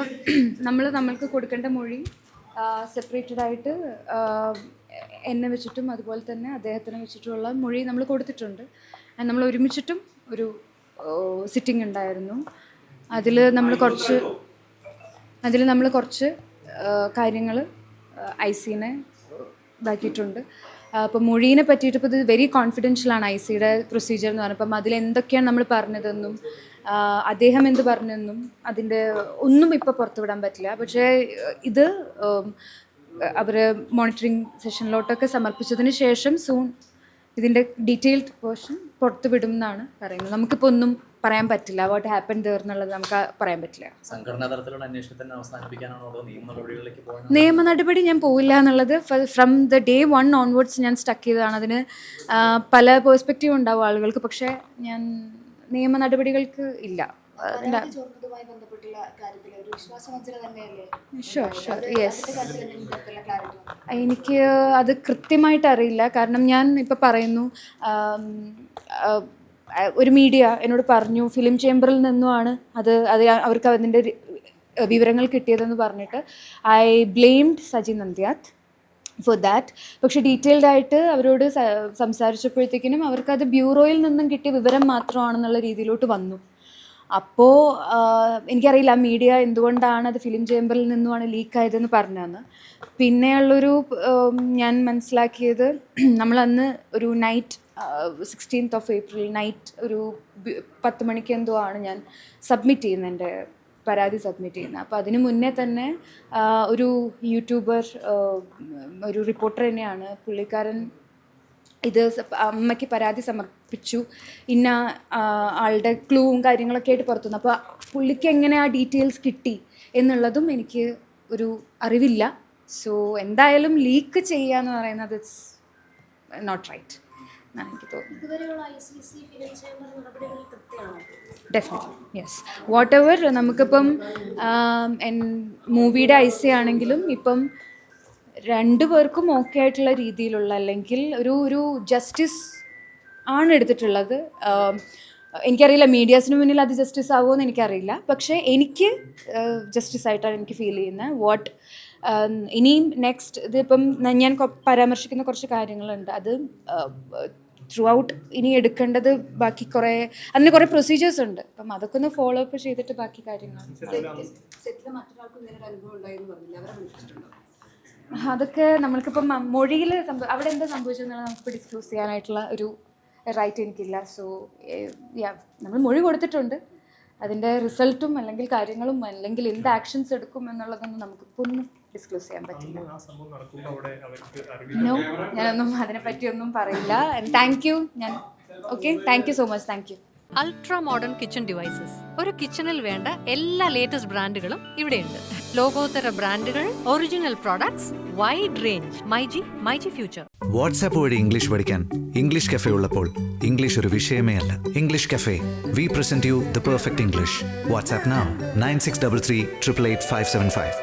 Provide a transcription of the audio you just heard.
നമ്മൾ നമ്മൾക്ക് കൊടുക്കേണ്ട മൊഴി സെപ്പറേറ്റഡ് ആയിട്ട് എന്നെ വെച്ചിട്ടും അതുപോലെ തന്നെ അദ്ദേഹത്തിനെ വെച്ചിട്ടുള്ള മൊഴി നമ്മൾ കൊടുത്തിട്ടുണ്ട്. ആൻഡ് നമ്മൾ ഒരുമിച്ചിട്ടും ഒരു സിറ്റിംഗ് ഉണ്ടായിരുന്നു. അതിൽ നമ്മൾ കുറച്ച് അതിൽ നമ്മൾ കുറച്ച് കാര്യങ്ങൾ ഐ സിനെ ഇതാക്കിയിട്ടുണ്ട്. അപ്പോൾ മൊഴീനെ പറ്റിയിട്ട് ഇപ്പോൾ ഇത് വെരി കോൺഫിഡൻഷ്യലാണ് ഐ സിയുടെ പ്രൊസീജിയർ എന്ന് പറഞ്ഞപ്പം അതിൽ എന്തൊക്കെയാണ് നമ്മൾ പറഞ്ഞതെന്നും അദ്ദേഹം എന്ത് പറഞ്ഞെന്നും അതിന്റെ ഒന്നും ഇപ്പോൾ പുറത്തുവിടാൻ പറ്റില്ല. പക്ഷേ ഇത് അവർ മോണിറ്ററിങ് സെഷനിലോട്ടൊക്കെ സമർപ്പിച്ചതിന് ശേഷം സൂൺ ഇതിന്റെ ഡീറ്റെയിൽഡ് പോർഷൻ പുറത്തു വിടും എന്നാണ് പറയുന്നത്. നമുക്കിപ്പോൾ ഒന്നും പറയാൻ പറ്റില്ല. വാട്ട് ഹാപ്പൻ ദർ എന്നുള്ളത് നമുക്ക് പറയാൻ പറ്റില്ല. സംഘടനാ തലത്തിലുള്ള അന്വേഷണത്തിന് അവസാനിപ്പിക്കാനാണോ നിയമ നടപടി ഞാൻ പോയില്ല എന്നുള്ളത് from the day one onwards ഞാൻ സ്റ്റക്ക് ചെയ്തതാണ്. അതിന് പല പേഴ്സ്പെക്റ്റീവ് ഉണ്ടാവും ആളുകൾക്ക്. പക്ഷേ ഞാൻ നിയമ നടപടികൾക്ക് ഇല്ല. എനിക്ക് അത് കൃത്യമായിട്ട് അറിയില്ല. കാരണം ഞാൻ ഇപ്പം പറയുന്നു ഒരു മീഡിയ എന്നോട് പറഞ്ഞു ഫിലിം ചേംബറിൽ നിന്നുമാണ് അത് അത് അവർക്ക് അതിന്റെ വിവരങ്ങൾ കിട്ടിയതെന്ന് പറഞ്ഞിട്ട് I blamed Saji Nandyath. For that പക്ഷേ ഡീറ്റെയിൽഡ് ആയിട്ട് അവരോട് സംസാരിച്ചപ്പോഴത്തേക്കിനും അവർക്കത് ബ്യൂറോയിൽ നിന്നും കിട്ടിയ വിവരം മാത്രമാണെന്നുള്ള രീതിയിലോട്ട് വന്നു. അപ്പോൾ എനിക്കറിയില്ല മീഡിയ എന്തുകൊണ്ടാണ് അത് ഫിലിം ചേംബറിൽ നിന്നുമാണ് ലീക്ക് ആയതെന്ന് പറഞ്ഞതെന്ന്. പിന്നെയുള്ളൊരു ഞാൻ മനസ്സിലാക്കിയത് നമ്മളന്ന് ഒരു night sixteenth of April night ഒരു പത്ത് മണിക്ക് എന്തോ ആണ് ഞാൻ സബ്മിറ്റ് ചെയ്യുന്നത് എന്റെ പരാതി സബ്മിറ്റ് ചെയ്യുന്നത്. അപ്പോൾ അതിന് മുന്നേ തന്നെ ഒരു യൂട്യൂബർ ഒരു റിപ്പോർട്ടർ തന്നെയാണ് പുള്ളിക്കാരൻ ഇത് അമ്മയ്ക്ക് പരാതി സമർപ്പിച്ചു. ഇന്ന ആളുടെ ക്ലൂവും കാര്യങ്ങളൊക്കെ ആയിട്ട് പുറത്തുനിന്ന്. അപ്പോൾ പുള്ളിക്ക് എങ്ങനെ ആ ഡീറ്റെയിൽസ് കിട്ടി എന്നുള്ളതും എനിക്ക് ഒരു അറിവില്ല. സോ എന്തായാലും ലീക്ക് ചെയ്യുക എന്ന് പറയുന്നത് ഇറ്റ്സ് നോട്ട് റൈറ്റ് എന്നാണ് എനിക്ക് തോന്നുന്നത്. ഡെഫിനറ്റ്ലി യെസ് വാട്ട് എവർ നമുക്കിപ്പം മൂവിയുടെ ഐ സി ആണെങ്കിലും ഇപ്പം രണ്ടു പേർക്കും ഓക്കെ ആയിട്ടുള്ള രീതിയിലുള്ള അല്ലെങ്കിൽ ഒരു ഒരു ജസ്റ്റിസ് ആണ് എടുത്തിട്ടുള്ളത്. എനിക്കറിയില്ല മീഡിയാസിന് മുന്നിൽ അത് ജസ്റ്റിസ് ആവുമോ എന്ന് എനിക്കറിയില്ല. പക്ഷേ എനിക്ക് ജസ്റ്റിസ് ആയിട്ടാണ് എനിക്ക് ഫീൽ ചെയ്യുന്നത്. വാട്ട് ഇനിയും നെക്സ്റ്റ് ഇതിപ്പം ഞാൻ പരാമർശിക്കുന്ന കുറച്ച് കാര്യങ്ങളുണ്ട്. അത് ത്രൂ ഔട്ട് ഇനി എടുക്കേണ്ടത് ബാക്കി കുറേ അതിന് കുറേ പ്രൊസീജിയേഴ്സ് ഉണ്ട്. അപ്പം അതൊക്കെ ഒന്ന് ഫോളോ അപ്പ് ചെയ്തിട്ട് ബാക്കി കാര്യങ്ങൾ. അതൊക്കെ നമ്മൾക്കിപ്പം മൊഴിയിൽ അവിടെ എന്താ സംഭവിച്ചതെന്നുള്ളത് നമുക്ക് ഡിസ്ക്ലോസ് ചെയ്യാനായിട്ടുള്ള ഒരു റൈറ്റ് എനിക്കില്ല. സോ നമ്മൾ മൊഴി കൊടുത്തിട്ടുണ്ട്. അതിന്റെ റിസൾട്ടും അല്ലെങ്കിൽ കാര്യങ്ങളും അല്ലെങ്കിൽ എന്ത് ആക്ഷൻസ് എടുക്കും എന്നുള്ളതൊന്നും നമുക്കിപ്പോൾ ഒന്നും ഡിസ്ക്ലോസ് ചെയ്യാൻ പറ്റില്ല. ആ സംഭവം നടക്കുമ്പോൾ അവിടെ അവർക്ക് അറിവില്ല. നോ ഞാനൊന്നും അതിനെപ്പറ്റി ഒന്നും പറയില്ല താങ്ക് യു ഞാൻ okay thank you so much thank you ultra modern kitchen devices ഒരു കിച്ചണിൽ വേണ്ട എല്ലാ ലേറ്റസ്റ്റ് ബ്രാൻഡുകളും ഇവിടെയുണ്ട്. ലോകോത്തര ബ്രാൻഡുകൾ original products wide range myG myG future WhatsApp വഴി ഇംഗ്ലീഷ് പഠിക്കാൻ ഇംഗ്ലീഷ് കഫേ ഉള്ളപ്പോൾ ഇംഗ്ലീഷ് ഒരു വിഷയമേ അല്ല. English cafe we present you the perfect English WhatsApp nine six double three triple eight five seven five